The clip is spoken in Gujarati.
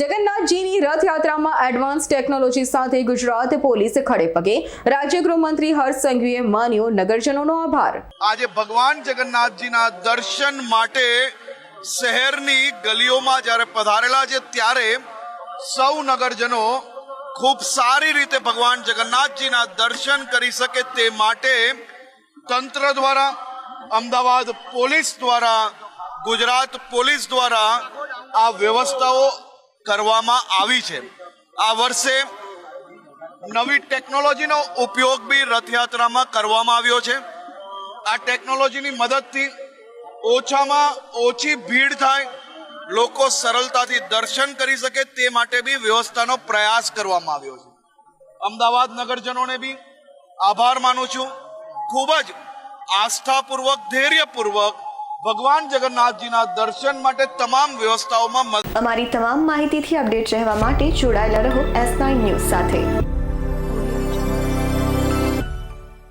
જગન્નાથજીની રથયાત્રામાં એડવાન્સ ટેકનોલોજી સાથે ગુજરાત પોલીસ ખડે પગે. રાજ્ય ગૃહમંત્રી હર્ષ સંઘવીએ માન્યો નગરજનોનો આભાર. આજે ભગવાન જગન્નાથજીના દર્શન માટે શહેરની ગલીઓમાં જ્યારે પધારેલા છે, ત્યારે સૌ નગરજનો ખૂબ સારી રીતે ભગવાન જગન્નાથજીના દર્શન કરી શકે તે માટે તંત્ર દ્વારા, અમદાવાદ પોલીસ દ્વારા, ગુજરાત પોલીસ દ્વારા આ વ્યવસ્થાઓ કરવામાં આવી છે. આ વર્ષે નવી ટેકનોલોજીનો ઉપયોગ બી રથયાત્રામાં કરવામાં આવ્યો છે. આ ટેકનોલોજીની મદદથી ઓછામાં ઓછી ભીડ થાય, લોકો સરળતાથી દર્શન કરી શકે તે માટે બી વ્યવસ્થાનો પ્રયાસ કરવામાં આવ્યો છે. અમદાવાદ નગરજનોને બી આભાર માનું છું. ખૂબ જ આસ્થાપૂર્વક, ધૈર્યપૂર્વક ભગવાન જગન્નાથજીના દર્શન માટે તમામ વ્યવસ્થાઓમાં અમારી તમામ માહિતીથી અપડેટ રહેવા માટે જોડાયેલા રહો એસ નાઇન ન્યૂઝ સાથે.